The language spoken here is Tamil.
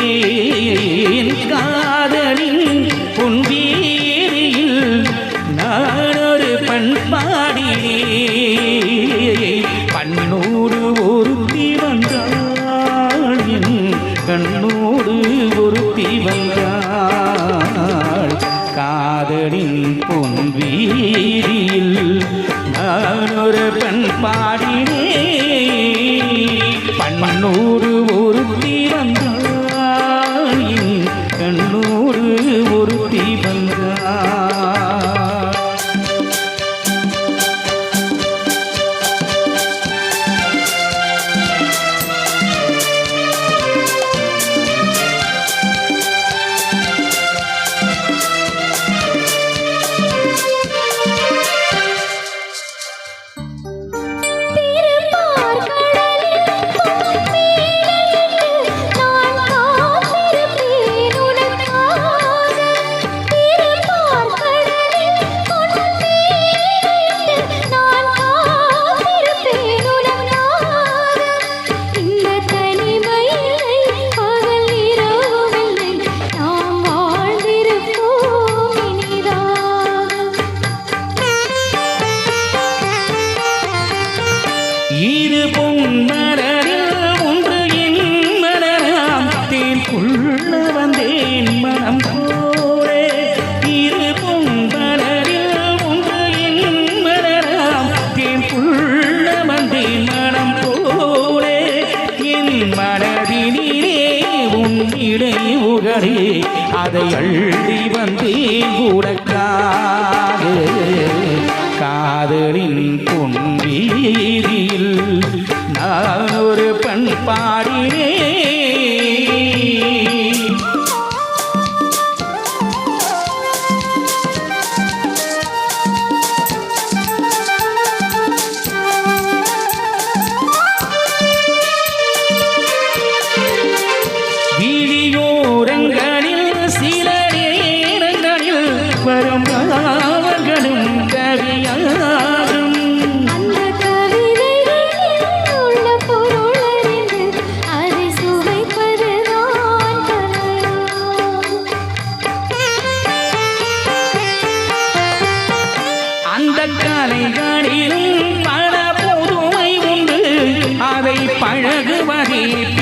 பாடினேன் காதலின் பொன்வீதியில் நானொரு பண் பாடினேன் பன்னூறு ஒருத்தி வந்தாள் கண்ணோடு ஒருத்தி வந்தாள். காதலின் பொன்வீதியில் நானொரு பண் பாடினேன் பன்னூறு இரு பொன்மலரில் ஒன்று என் தேன் கொள்ள வந்தேன் மனம் போரே இரு பொன்மலரில் ஒன்று என் தேன் கொள்ள வந்தேன் மனம் போரே என் மனதினிலே உன்னிடை உகரே. அதை அள்ளி வந்தேன் கூடக்காக காதலின் பொன்வீதியில் நான் ஒரு பண் பாடினே பழகுவதில்